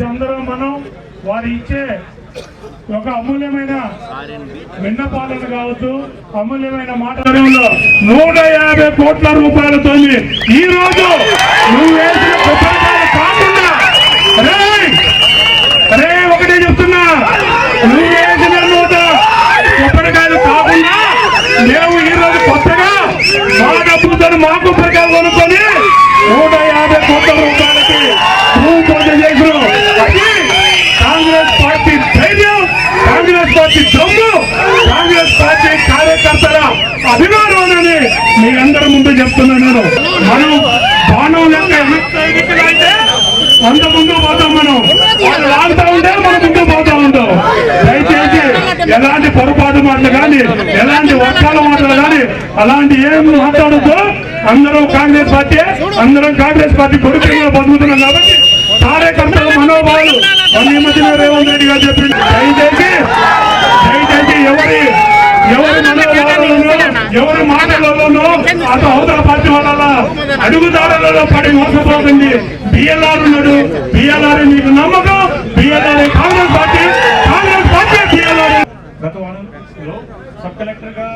దయచేసి అందరం మనం వారు ఇచ్చే ఒక అమూల్యమైన విన్నపాలను కావచ్చు అమూల్యమైన మాటలలో నూట యాభై కోట్ల రూపాయలతో ఈ రోజు నువ్వు వేసిన కొబ్బరికాయలు కాకుండా రేయ్! రే ఒకటే చెప్తున్నా నువ్వు వేసిన నూట కొబ్బరికాయలు కాకుండా మేము ఈ రోజు కొత్తగా మా డబ్బులతో మా కొబ్బరికాయలు కొనుక్కొని నూట యాభై కోట్ల రూపాయలకి భూమి పూజ చేసినాం అది కాంగ్రెస్ పార్టీ ధైర్యం కాంగ్రెస్ పార్టీ దమ్ము కాంగ్రెస్ పార్టీ కార్యకర్తల అభిమానం అని మీ అందరి ముందు చెప్తున్నాను నేను. మనం బాణం లెక్క అంత ముందు పోతాం మనం. వాళ్ళు లాగుతా ఉంటే మనం ముందు పోతా ఉంటాం దయచేసి ఎలాంటి పొరపాటు మాటలు కానీ ఎలాంటి వర్షాల మాటలు కానీ అలాంటి ఏం మాట్లాడద్దు. అందరం కాంగ్రెస్ పార్టీ అందరం కాంగ్రెస్ పార్టీ కొడుకుగా బతుకుతున్నాం కాబట్టి కార్యకర్తల మనోభావాలు మన రేవంత్ రెడ్డి గారు చెప్పింది. దయచేసి దయచేసి ఎవరి ఎవరి ఎవరి మాటలలోనూ అటు అవతల పార్టీ వాళ్ళ అడుగుదారులలో పడి మోసపోతుంది. బిఎల్ఆర్ ఉన్నాడు. బిఎల్ఆర్ మీకు నమ్మకం. BLR Congress party? Congress party BLR గత వారంలో సబ్ కలెక్టర్గా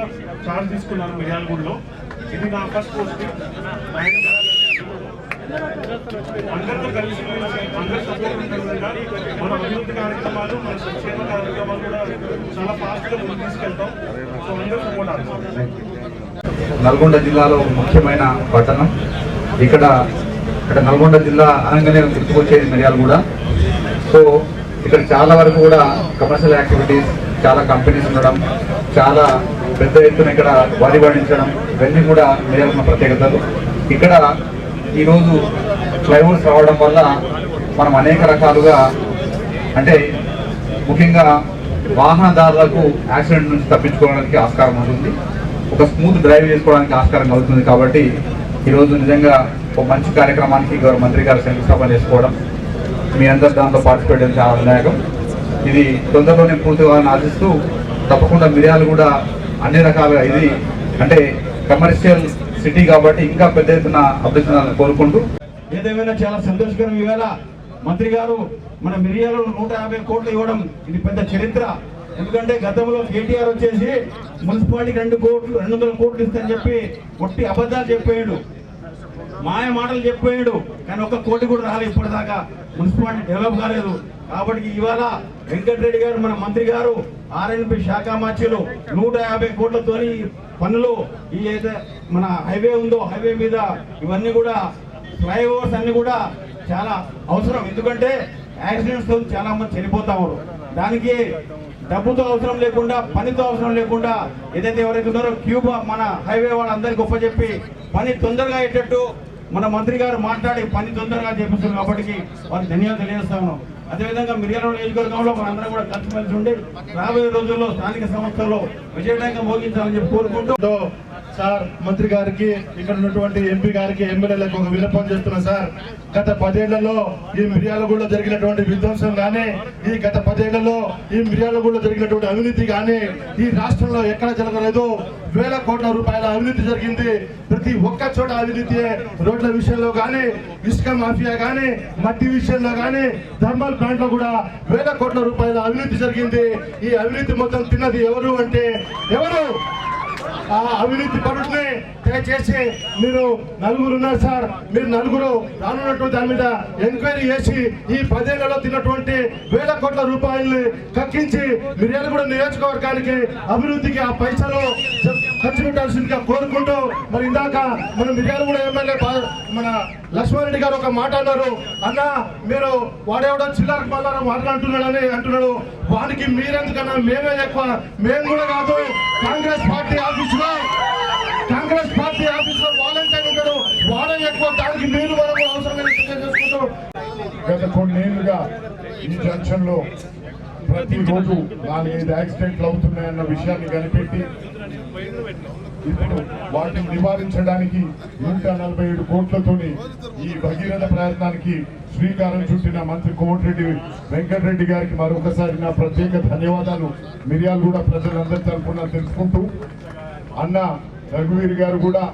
ఛార్జ్ తీసుకున్నాను మిర్యాలగూడలో. ఇది నా ఫస్ట్ పోస్ట్ అందరితో కలిసి అందరి సపోర్ట్ మన అభివృద్ధి కార్యక్రమాలు మన సంక్షేమ కార్యక్రమాలు కూడా చాలా ఫాస్ట్గా ముందుకు తీసుకెళ్తాం. సో అందరూ నల్గొండ జిల్లాలో ముఖ్యమైన పట్టణం. ఇక్కడ ఇక్కడ నల్గొండ జిల్లా అనగానే గుర్తుకొచ్చేది కూడా సో ఇక్కడ చాలా వరకు కూడా కమర్షియల్ యాక్టివిటీస్ చాలా కంపెనీస్ ఉండడం చాలా పెద్ద ఎత్తున ఇక్కడ వారి పండించడం ఇవన్నీ కూడా మిర్యాలన్న ప్రత్యేకతలు. ఇక్కడ ఈరోజు ఫ్లైఓవర్స్ రావడం వల్ల మనం అనేక రకాలుగా అంటే ముఖ్యంగా వాహనదారులకు యాక్సిడెంట్ నుంచి తప్పించుకోవడానికి ఆస్కారం ఉంటుంది. ఒక స్మూత్ డ్రైవ్ చేసుకోవడానికి ఆస్కారం అవుతుంది కాబట్టి ఈరోజు నిజంగా ఒక మంచి కార్యక్రమానికి గౌరవ మంత్రి గారు శంకుస్థాపన చేసుకోవడం మీ అందరు దాంట్లో పార్టిసిపేట్ చేయడం చాలా వినాయకం ఇది తొందరలోనే పూర్తిగా ఆశిస్తూ తప్పకుండా మిరియాలు కూడా అన్ని రకాలుగా ఇది అంటే కమర్షియల్ సిటీ కాబట్టి ఇంకా పెద్ద ఎత్తున అభివృద్ధి కోరుకుంటూ ఏదేమైనా చాలా సంతోషకరం ఈవేళ మంత్రి గారు మన మిరియాలు నూట యాభై కోట్లు ఇవ్వడం ఇది పెద్ద చరిత్ర. ఎందుకంటే గతంలో కేటీఆర్ వచ్చేసి మున్సిపాలిటీకి రెండు కోట్లు రెండు వందల కోట్లు ఇస్తారని చెప్పి ఒట్టి అబద్ధాలు చెప్పాడు మాయ మాటలు చెప్పాడు కానీ ఒక్క కోటి కూడా రాలేదు ఇప్పటిదాకా. మున్సిపాలిటీ డెవలప్ కాలేదు. కాబట్టి ఇవాళ వెంకటరెడ్డి గారు మన మంత్రి గారు ఆర్ఎన్పి శాఖ మార్చిలు నూట యాభై కోట్లతోని పనులు ఈ అయితే మన హైవే ఉందో హైవే మీద ఇవన్నీ కూడా ఫ్లైఓవర్స్ అన్ని కూడా చాలా అవసరం. ఎందుకంటే యాక్సిడెంట్స్తో చాలా మంది చనిపోతా ఉన్నారు. దానికి డబ్బుతో అవసరం లేకుండా పనితో అవసరం లేకుండా ఏదైతే ఎవరైతే ఉన్నారో క్యూబా మన హైవే వాళ్ళందరికీ గొప్ప చెప్పి పని తొందరగా అయ్యేటట్టు మన మంత్రి గారు మాట్లాడి పని తొందరగా చేపిస్తున్నారు కాబట్టి వారికి ధన్యవాదాలు తెలియజేస్తాను అదేవిధంగా మిర్యాల నియోజకవర్గంలో మనందరం కూడా కలిసిమెలిసి ఉండి రాబోయే రోజుల్లో స్థానిక సంస్థల్లో విజయవంతంగా మోగించాలని చెప్పి కోరుకుంటూ సార్ మంత్రి గారికి ఇక్కడ ఉన్నటువంటి ఎంపీ గారికి ఎమ్మెల్యేలకు ఒక విన్నపం చేస్తున్నా సార్. గత పదేళ్ళలో ఈ మిర్యాలగూడలో జరిగినటువంటి విధ్వంసం కానీ ఈ గత పదేళ్ళలో ఈ మిర్యాలగూడలో జరిగినటువంటి అవినీతి కానీ ఈ రాష్ట్రంలో ఎక్కడ జరగలేదు. వేల కోట్ల రూపాయల అవినీతి జరిగింది. ప్రతి ఒక్క చోట అవినీతి రోడ్ల విషయంలో కానీ ఇసుక మాఫియా కానీ మట్టి విషయంలో కానీ థర్మల్ ప్లాంట్లో కూడా వేల కోట్ల రూపాయల అవినీతి జరిగింది. ఈ అవినీతి మొత్తం తిన్నది ఎవరు అంటే ఎవరు? అవినీతి పనులనే దయచేసి మీరు నలుగురు ఉన్నారు సార్. మీరు నలుగురు రానున్నటువంటి దాని మీద ఎంక్వైరీ చేసి ఈ పదేళ్ళలో తిన్నటువంటి వేల కోట్ల రూపాయల్ని కక్కించి మీరు కూడా నియోజకవర్గానికి అభివృద్ధికి ఆ పైసలు ఖర్చు పెట్టాల్సిందిగా కోరుకుంటూ మరి ఇందాక మన మిర్యాల కూడా ఎమ్మెల్యే మన లక్ష్మారెడ్డి గారు ఒక మాట అన్నారు. అన్న మీరు వాడేవాడో చిల్లర మల్లారా మాట్లాడుతున్నాడని అంటున్నాడు. వానికి మీరెందుకన్నా? మేమే ఎక్కువ. మేము కూడా కాదు. కాంగ్రెస్ పార్టీ ఆఫీసులో కాంగ్రెస్ పార్టీ ఆఫీసులో వాలంటీర్ ఉంటారు వాడే ఎక్కువ. దానికి మీరు మనం అవసరం చేసుకుంటూ. గత కొన్నేళ్ళుగా ఈ జంక్షన్లో ప్రతిరోజు నాలుగైదు యాక్సిడెంట్లు అవుతున్నాయన్న విషయాన్ని కనిపెట్టి ఇప్పుడు వాటిని నివారించడానికి నూట నలభై ఏడు కోట్లతోని ఈ భగీరథ ప్రయత్నానికి శ్రీకారం చుట్టిన మంత్రి కోమటిరెడ్డి వెంకటరెడ్డి గారికి మరొకసారి నా ప్రత్యేక ధన్యవాదాలు. మిర్యాలు కూడా ప్రజలందరి తరఫున తెలుసుకుంటూ అన్న రఘువీర్ గారు కూడా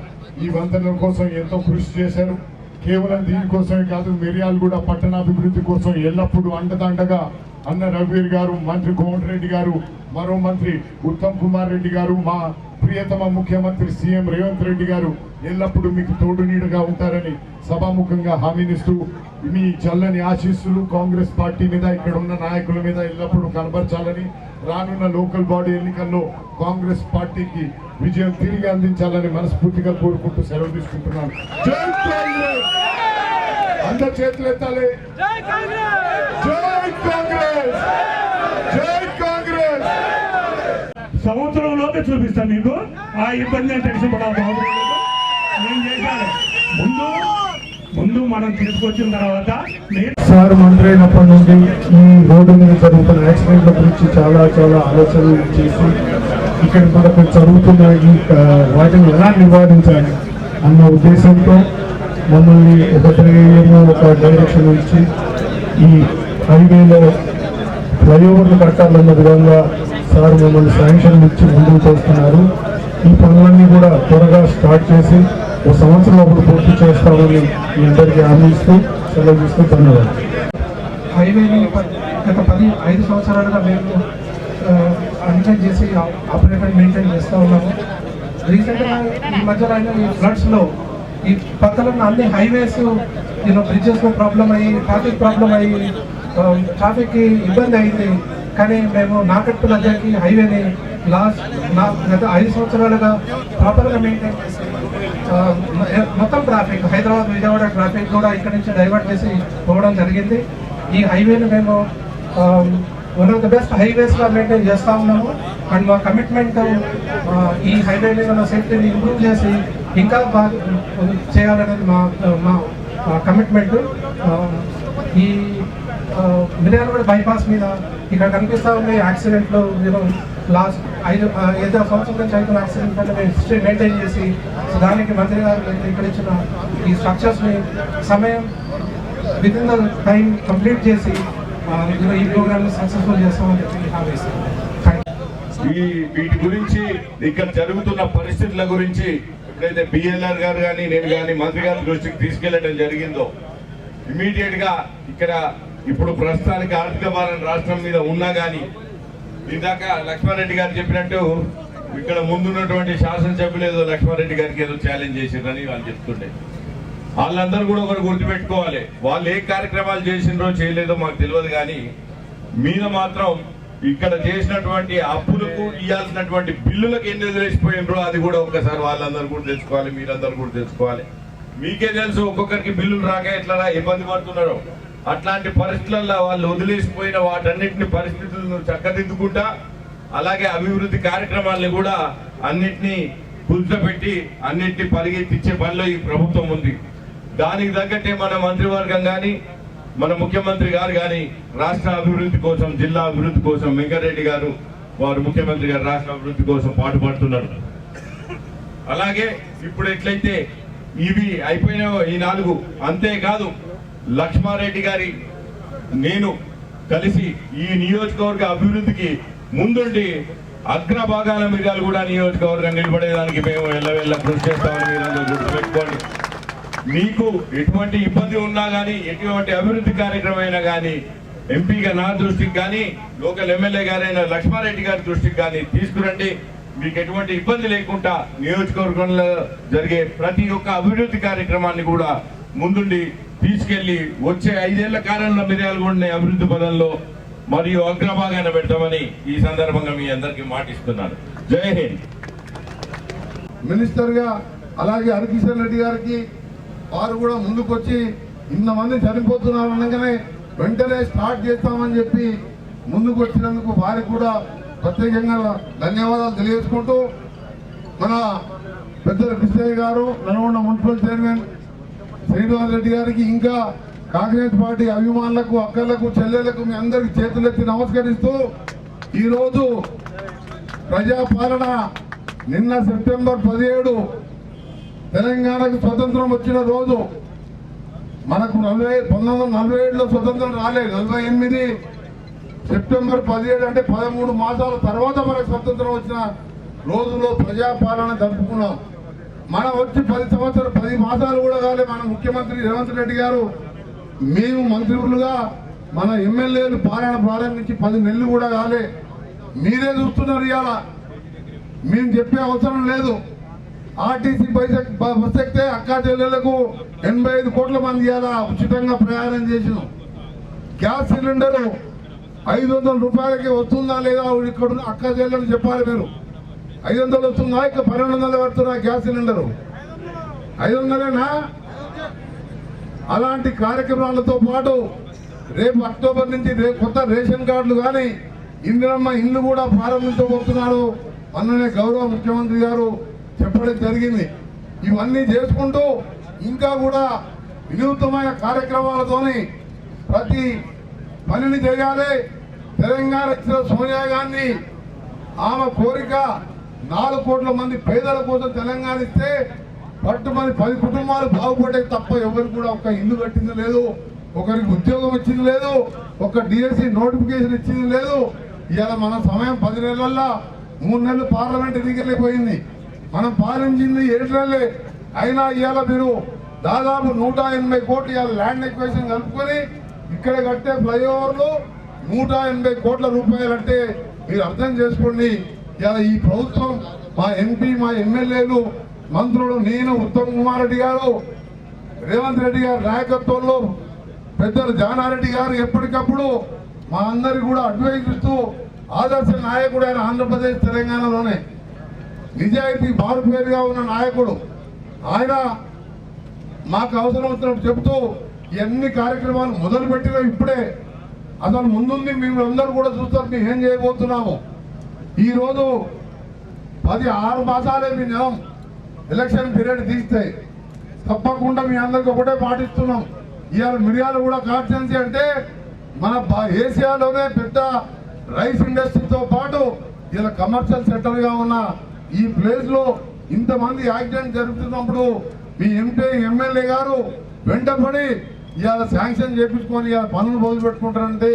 ఈ వంతెన కోసం ఎంతో కృషి చేశారు. కేవలం దీనికోసమే కాదు మిరియాలు కూడా పట్టణాభివృద్ధి కోసం ఎల్లప్పుడూ అండదండగా అన్న రఘువీర్ గారు మంత్రి కోమటిరెడ్డి గారు మరో మంత్రి ఉత్తమ్ కుమార్ రెడ్డి గారు మా ప్రియతమ ముఖ్యమంత్రి సీఎం రేవంత్ రెడ్డి గారు ఎల్లప్పుడూ మీకు తోడు నీడగా ఉంటారని సభాముఖంగా హామీనిస్తూ మీ చల్లని ఆశీస్సులు కాంగ్రెస్ పార్టీ మీద ఇక్కడ ఉన్న నాయకుల మీద ఎల్లప్పుడూ కనబరచాలని రానున్న లోకల్ బాడీ ఎన్నికల్లో కాంగ్రెస్ పార్టీకి విజయం తిరిగి అందించాలని మనస్ఫూర్తిగా కోరుకుంటూ సెలవు తీసుకుంటున్నాను. జై కాంగ్రెస్! అందరి చేతులు ఎత్తాలి. జై కాంగ్రెస్! జై కాంగ్రెస్! సంవత్సరంలోనే చూపిస్తాను మీకు ఆ ఇబ్బంది అని టెన్షన్ పడాలి నేను చేశాను. ముందు మనం తీసుకొచ్చిన తర్వాత సార్ మంత్రి అయినప్పటి నుండి ఈ రోడ్డు మీద జరుగుతున్న యాక్సిడెంట్ల గురించి చాలా చాలా ఆలోచనలు చేసి ఇక్కడ మనకు జరుగుతున్న ఈ వాటిని ఎలా నివారించాలి అన్న ఉద్దేశంతో మమ్మల్ని ఒక ఒక డైరెక్షన్ ఇచ్చి ఈ హైవేలో ఫ్లైఓవర్లు కట్టాలన్న విధంగా సార్ మమ్మల్ని శాంక్షన్ ఇచ్చి ముందుకు చేస్తున్నారు ఈ పనులన్నీ కూడా త్వరగా స్టార్ట్ చేసి ఒక సంవత్సరం ఒకటి పూర్తి చేస్తామని మీ అందరికీ హామీ ఇస్తూ సెలవు ధన్యవాదాలు. హైవేని గత పది ఐదు సంవత్సరాలుగా మేము మెయింటైన్ చేసి ఆపరేటర్ మెయింటైన్ చేస్తూ ఉన్నాము. రీసెంట్గా ఈ మధ్యలో అయిన ఈ ఫ్లడ్స్లో ఈ పక్కన అన్ని హైవేస్ యూనో బ్రిడ్జెస్లో ప్రాబ్లం అయ్యి ట్రాఫిక్ ప్రాబ్లం అయ్యి ట్రాఫిక్కి ఇబ్బంది అయింది. కానీ మేము నాకట్టు దగ్గరికి హైవేని లాస్ట్ నా గత ఐదు సంవత్సరాలుగా ప్రాపర్గా మెయింటైన్ చేస్తాం మొత్తం ట్రాఫిక్ హైదరాబాద్ విజయవాడ ట్రాఫిక్ కూడా ఇక్కడ నుంచి డైవర్ట్ చేసి పోవడం జరిగింది. ఈ హైవేని మేము వన్ ఆఫ్ ద బెస్ట్ హైవేస్గా మెయింటైన్ చేస్తూ ఉన్నాము. అండ్ మా కమిట్మెంట్ ఈ హైవే మీద ఉన్న సేఫ్టీని ఇంప్రూవ్ చేసి ఇంకా బాగా చేయాలనేది మా మా కమిట్మెంట్ ఈ మిర్యాలగూడ బైపాస్ మీద ఇక్కడ కనిపిస్తూ ఉన్నాయి యాక్సిడెంట్లు లాస్ట్ ఐదు ఐదో సంవత్సరం నుంచి ఐదు యాక్సిడెంట్ వల్ల మేము హిస్టరీ మెయింటైన్ చేసి సో దానికి మంత్రి గారు ఇక్కడ ఇచ్చిన ఈ స్ట్రక్చర్స్ని సమయం with in the time complete చేసి ఈ ప్రోగ్రామ్ని సక్సెస్ఫుల్ చేస్తామని చెప్పి హామీ ఈ వీటి గురించి ఇక్కడ జరుగుతున్న పరిస్థితుల గురించి ఎప్పుడైతే బిఎల్ఆర్ గారు కానీ నేను కానీ మంత్రి గారి దృష్టికి తీసుకెళ్ళడం జరిగిందో ఇమీడియట్గా ఇక్కడ ఇప్పుడు ప్రస్తుతానికి ఆర్థిక భారం రాష్ట్రం మీద ఉన్నా కానీ ఇందాక లక్ష్మారెడ్డి గారు చెప్పినట్టు ఇక్కడ ముందున్నటువంటి శాసనసభ్యులు ఏదో లక్ష్మారెడ్డి గారికి ఏదో ఛాలెంజ్ చేసిండ్రని వాళ్ళు చెప్తుండే. వాళ్ళందరూ కూడా ఒకరు గుర్తుపెట్టుకోవాలి. వాళ్ళు ఏ కార్యక్రమాలు చేసిండ్రో చేయలేదో మాకు తెలియదు కానీ మీద మాత్రం ఇక్కడ చేసినటువంటి అప్పులకు ఇవ్వాల్సినటువంటి బిల్లులకు ఎన్ని వదిలేసిపోయినరో అది కూడా ఒక్కసారి వాళ్ళందరూ కూడా తెలుసుకోవాలి మీరందరూ కూడా తెలుసుకోవాలి. మీకే తెలుసు ఒక్కొక్కరికి బిల్లులు రాక ఎట్లా ఇబ్బంది పడుతున్నారో. అట్లాంటి పరిస్థితులలో వాళ్ళు వదిలేసిపోయిన వాటన్నిటిని పరిస్థితులను చక్కదిద్దుకుంటా అలాగే అభివృద్ధి కార్యక్రమాలను కూడా అన్నిటినీ కుదుటపెట్టి అన్నింటిని పరిగెత్తించే పనిలో ఈ ప్రభుత్వం ఉంది. దానికి తగ్గట్టే మన మంత్రివర్గం కానీ మన ముఖ్యమంత్రి గారు కానీ రాష్ట్ర అభివృద్ధి కోసం జిల్లా అభివృద్ధి కోసం వెంకరెడ్డి గారు వారు ముఖ్యమంత్రి గారు రాష్ట్ర అభివృద్ధి కోసం పాటుపడుతున్నారు. అలాగే ఇప్పుడు ఎట్లయితే ఇవి అయిపోయిన ఈ నాలుగు అంతేకాదు లక్ష్మారెడ్డి గారి నేను కలిసి ఈ నియోజకవర్గ అభివృద్ధికి ముందుండి అగ్రభాగాల మిర్యాలు కూడా నియోజకవర్గం నిలబడేదానికి మేము ఎల్లవెల్ల కృషి చేస్తామని మీరందరూ గుర్తుపెట్టుకోండి. మీకు ఎటువంటి ఇబ్బంది ఉన్నా కానీ ఎటువంటి అభివృద్ధి కార్యక్రమం అయినా కానీ ఎంపీగా నా దృష్టికి కానీ లోకల్ ఎమ్మెల్యే గారైన లక్ష్మారెడ్డి గారి దృష్టికి కానీ తీసుకురండి. మీకు ఎటువంటి ఇబ్బంది లేకుండా నియోజకవర్గంలో జరిగే ప్రతి ఒక్క అభివృద్ధి కార్యక్రమాన్ని కూడా ముందుండి తీసుకెళ్ళి వచ్చే ఐదేళ్ళ కాలంలో మిర్యాలగూడని అభివృద్ధి పదంలో మరియు అగ్రభాగాన పెట్టమని ఈ సందర్భంగా మీ అందరికీ మాటిస్తున్నాను. జై హింద్. మినిస్టర్గా అలాగే హరికిషన్ రెడ్డి గారికి వారు కూడా ముందుకొచ్చి ఇంతమంది చనిపోతున్నారు అనగానే వెంటనే స్టార్ట్ చేస్తామని చెప్పి ముందుకు వచ్చినందుకు వారికి కూడా ప్రత్యేకంగా ధన్యవాదాలు తెలియజేసుకుంటూ మన పెద్దల కృష్ణయ్య గారు నల్గొండ మున్సిపల్ చైర్మన్ శ్రీనివాస్ రెడ్డి గారికి ఇంకా కాంగ్రెస్ పార్టీ అభిమానులకు అక్కలకు చెల్లెలకు మీ అందరికి చేతులెత్తి నమస్కరిస్తూ ఈరోజు ప్రజాపాలన నిన్న సెప్టెంబర్ పదిహేడు తెలంగాణకు స్వతంత్రం వచ్చిన రోజు మనకు నలభై పంతొమ్మిది వందల నలభై ఏడులో స్వతంత్రం రాలేదు నలభై ఎనిమిది సెప్టెంబర్ పదిహేడు అంటే పదమూడు మాసాల తర్వాత మనకు స్వతంత్రం వచ్చిన రోజులో ప్రజాపాలన జరుపుకున్నాం. మనం వచ్చి పది సంవత్సరాలు పది మాసాలు కూడా కాలే మన ముఖ్యమంత్రి రేవంత్ రెడ్డి గారు. మేము మంత్రులుగా మన ఎమ్మెల్యేలు పాలన ప్రారంభించి పది నెలలు కూడా కాలే. మీరే చూస్తున్నారు ఇవాళ. మేము చెప్పే అవసరం లేదు. ఆర్టీసీ బస్ బస్ ఎక్కితే అక్కా చెల్లెళ్ళకు ఎనభై ఐదు కోట్ల మంది ఇవాళ ఉచితంగా ప్రయాణం చేసినాం. గ్యాస్ సిలిండరు ఐదు వందల రూపాయలకి వస్తుందా లేదా ఇక్కడ అక్కా చెల్లెలు చెప్పాలి మీరు. ఐదు వందలు వస్తుందా ఇక పన్నెండు వందలు పడుతున్నా గ్యాస్ సిలిండర్. ఐదు వందలేనా అలాంటి కార్యక్రమాలతో పాటు రేపు అక్టోబర్ నుంచి రేపు కొత్త రేషన్ కార్డులు కానీ ఇందిరమ్మ ఇల్లు కూడా ప్రారంభించబోతున్నారు అన్ననే గౌరవ ముఖ్యమంత్రి గారు చెప్పడం జరిగింది. ఇవన్నీ చేసుకుంటూ ఇంకా కూడా వినూత్నమైన కార్యక్రమాలతోని ప్రతి పనిని చేయాలి. తెలంగాణ ఇచ్చిన సోనియా గాంధీ ఆమె కోరిక నాలుగు కోట్ల మంది పేదల కోసం తెలంగాణ ఇస్తే పట్టుమని పది కుటుంబాలు బాగుపడే తప్ప ఎవరికి కూడా ఒక ఇల్లు కట్టింది లేదు ఒకరికి ఉద్యోగం ఇచ్చింది లేదు ఒక డిఎస్సి నోటిఫికేషన్ ఇచ్చింది లేదు. ఇవాళ మన సమయం పది నెలల్లో మూడు నెలలు పార్లమెంట్ ఎన్నికలే మనం పాలించింది ఏడు నెలలే. అయినా ఇవాళ మీరు దాదాపు నూట ఎనభై కోట్లు ఇవాళ ల్యాండ్ ఎక్వేషన్ కలుపుకొని ఇక్కడ కట్టే ఫ్లైఓవర్లు నూట ఎనభై కోట్ల రూపాయలు అంటే మీరు అర్థం చేసుకోండి. ఇలా ఈ ప్రభుత్వం మా ఎంపీ మా ఎమ్మెల్యేలు మంత్రులు నేను ఉత్తమ్ కుమార్ రెడ్డి గారు రేవంత్ రెడ్డి గారి నాయకత్వంలో పెద్దలు జానారెడ్డి గారు ఎప్పటికప్పుడు మా అందరికి కూడా అడ్వైజ్ ఇస్తూ ఆదర్శ నాయకుడు ఆయన ఆంధ్రప్రదేశ్ తెలంగాణలోనే నిజాయితీ మారుపేరుగా ఉన్న నాయకుడు. ఆయన మాకు అవసరం వచ్చినప్పుడు చెబుతూ ఇవన్నీ కార్యక్రమాలు మొదలుపెట్టినా ఇప్పుడే. అసలు ముందుంది మేము అందరూ కూడా చూస్తారు మేము ఏం చేయబోతున్నాము? ఈరోజు పది ఆరు మాసాలే మీ నెలం ఎలక్షన్ పీరియడ్ తీస్తే తప్పకుండా మీ అందరికి ఒకటే పాటిస్తున్నాం. ఇవాళ మిరియాలు కూడా కాన్స్టిట్యున్సీ అంటే మన ఏషియాలోనే పెద్ద రైస్ ఇండస్ట్రీతో పాటు ఇలా కమర్షియల్ సెంటర్గా ఉన్న ఈ ప్లేస్లో ఇంతమంది యాక్సిడెంట్ జరుగుతున్నప్పుడు మీ ఎంపీ ఎమ్మెల్యే గారు వెంటబడి ఇవాళ శాంక్షన్ చేయించుకొని ఇవాళ పనులు మొదలు పెట్టుకుంటారంటే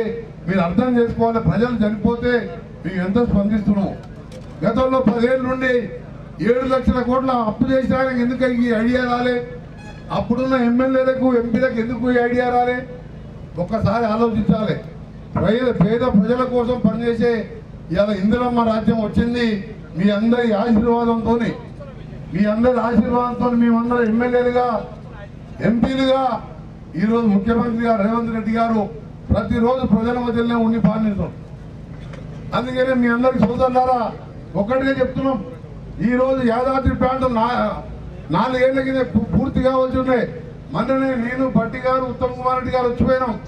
మీరు అర్థం చేసుకోవాలి. ప్రజలు చనిపోతే మేము ఎంత స్పందిస్తున్నాం. గతంలో పదేళ్ళ నుండి ఏడు లక్షల కోట్ల అప్పు చేసినాక ఎందుకు ఈ ఐడియా రాలే? అప్పుడున్న ఎమ్మెల్యేలకు ఎంపీలకు ఎందుకు ఈ ఐడియా రాలే? ఒక్కసారి ఆలోచించాలి. పేద పేద ప్రజల కోసం పనిచేసే ఇవాళ ఇందిరమ్మ రాజ్యం వచ్చింది మీ అందరి ఆశీర్వాదంతో మీ అందరి ఆశీర్వాదంతో మేమందరం ఎమ్మెల్యేలుగా ఎంపీలుగా ఈరోజు ముఖ్యమంత్రిగా రేవంత్ రెడ్డి గారు ప్రతిరోజు ప్రజల మధ్యలోనే ఉండి పాలిస్తాం అందుకనే మీ అందరికి సోదరులారా ఒక్కటిగా చెప్తున్నాం. ఈరోజు యాదాద్రి ప్రాంతం నా నాలుగేళ్ళ కింద పూ- పూర్తి కావాల్సి ఉన్నాయి. మొన్ననే నేను భట్టి గారు ఉత్తమ్ కుమార్ రెడ్డి గారు వచ్చిపోయినాం.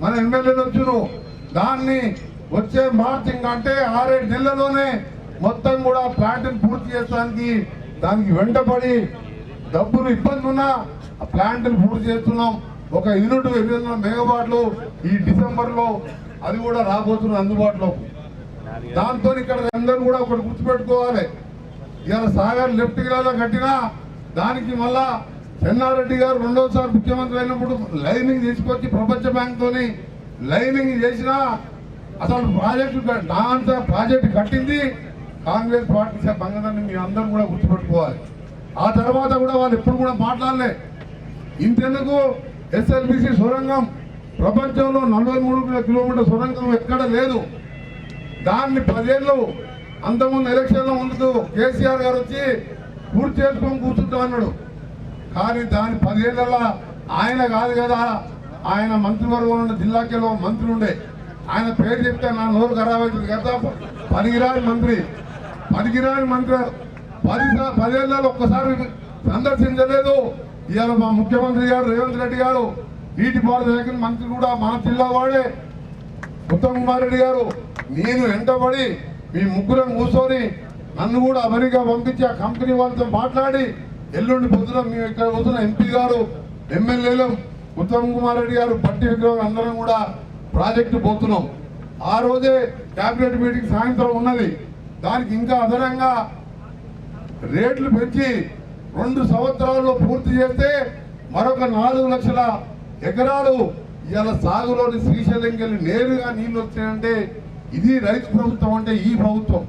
మన ఎమ్మెల్యేలు వచ్చును. దాన్ని వచ్చే మార్చి అంటే ఆరేడు నెలల్లోనే మొత్తం కూడా ప్లాంట్ని పూర్తి చేస్తానికి దానికి వెంటపడి డబ్బులు ఇబ్బంది ఉన్నా ఆ ప్లాంట్ని పూర్తి చేస్తున్నాం. ఒక యూనిట్ ఎనిమిది వందల మెగావాట్లు ఈ డిసెంబర్లో అది కూడా రాబోతున్న అందుబాటులో దాంతో ఇక్కడ అందరూ కూడా ఒకటి గుర్తుపెట్టుకోవాలి. ఇవాళ సాగర్ లెఫ్ట్ గిరాలో కట్టినా దానికి మళ్ళా చెన్నారెడ్డి గారు రెండోసారి ముఖ్యమంత్రి అయినప్పుడు లైనింగ్ తీసుకొచ్చి ప్రపంచ బ్యాంక్ తోని లైనింగ్ చేసినా అసలు ప్రాజెక్టు దాంతో ప్రాజెక్టు కట్టింది. కాంగ్రెస్ పార్టీ బంగారాన్ని మీ అందరూ కూడా గుర్తుపెట్టుకోవాలి. ఆ తర్వాత కూడా వాళ్ళు ఎప్పుడు కూడా మాట్లాడలే. ఇంతెందుకు ఎస్ఎల్బిసి సొరంగం ప్రపంచంలో నలభై మూడు కిలోమీటర్ సొరంగం ఎక్కడ లేదు. దాన్ని పదేళ్ళు అంతకుముందు ఎలక్షన్లో ఉండదు కేసీఆర్ గారు వచ్చి పూర్తి చేసుకొని కూర్చుంటా అన్నాడు. కానీ దాని పదేళ్ళ ఆయన కాదు కదా ఆయన మంత్రివర్గంలో ఉన్న జిల్లాకెళ్ళో మంత్రి ఉండే. ఆయన పేరు చెప్తే నా నోరు ఖరాబ్ అవుతుంది. కదా పనికిరాని మంత్రి పనికిరాని మంత్రి. పది సా- పదేళ్ళలో ఒక్కసారి సందర్శించలేదు. ఇవాళ మా ముఖ్యమంత్రి గారు రేవంత్ రెడ్డి గారు నీటిపారుదల శాఖ మంత్రి కూడా మన జిల్లా వాడే. ఉత్తమ్ కుమార్ రెడ్డి గారు నేను వెంటబడి మీ ముగ్గురం కూర్చొని నన్ను కూడా అమెరికా పంపించి ఆ కంపెనీ వాళ్ళతో మాట్లాడి ఎల్లుండి పొద్దున మేము ఇక్కడ పోతున్న ఎంపీ గారు ఎమ్మెల్యేలు ఉత్తమ్ కుమార్ రెడ్డి గారు పట్టి విగ్రహం అందరం కూడా ప్రాజెక్టు పోతున్నాం. ఆ రోజే క్యాబినెట్ మీటింగ్ సాయంత్రం ఉన్నది. దానికి ఇంకా అదనంగా రేట్లు పెంచి రెండు సంవత్సరాల్లో పూర్తి చేస్తే మరొక నాలుగు లక్షల ఎకరాలు ఇవాళ సాగులోని శ్రీశైలంకి వెళ్ళి నేరుగా నీళ్ళు వచ్చాయంటే ఇది రైతు ప్రభుత్వం అంటే ఈ ప్రభుత్వం.